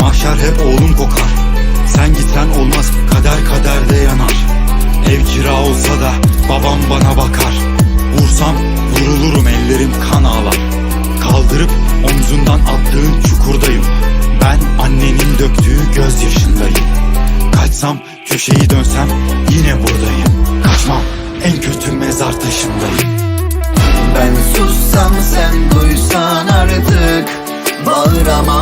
mahşer hep oğlum kokar. Sen gitsen olmaz kader kaderde yanar. Ev kira olsa da babam bana bakar. Vursam vurulurum ellerim kan ağlar. Kaldırıp omzundan attığın çukurdayım. Ben annenin döktüğü gözyaşındayım Kaçsam köşeyi dönsem yine buradayım. Kaçmam en kötü mezar taşındayım. Ben sussam sen duysan artık Bağıramam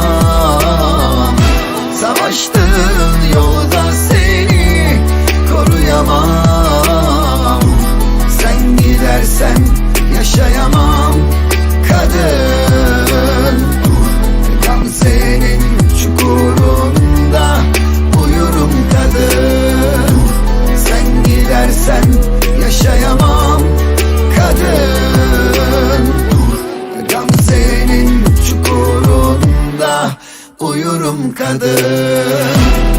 uyurum kadın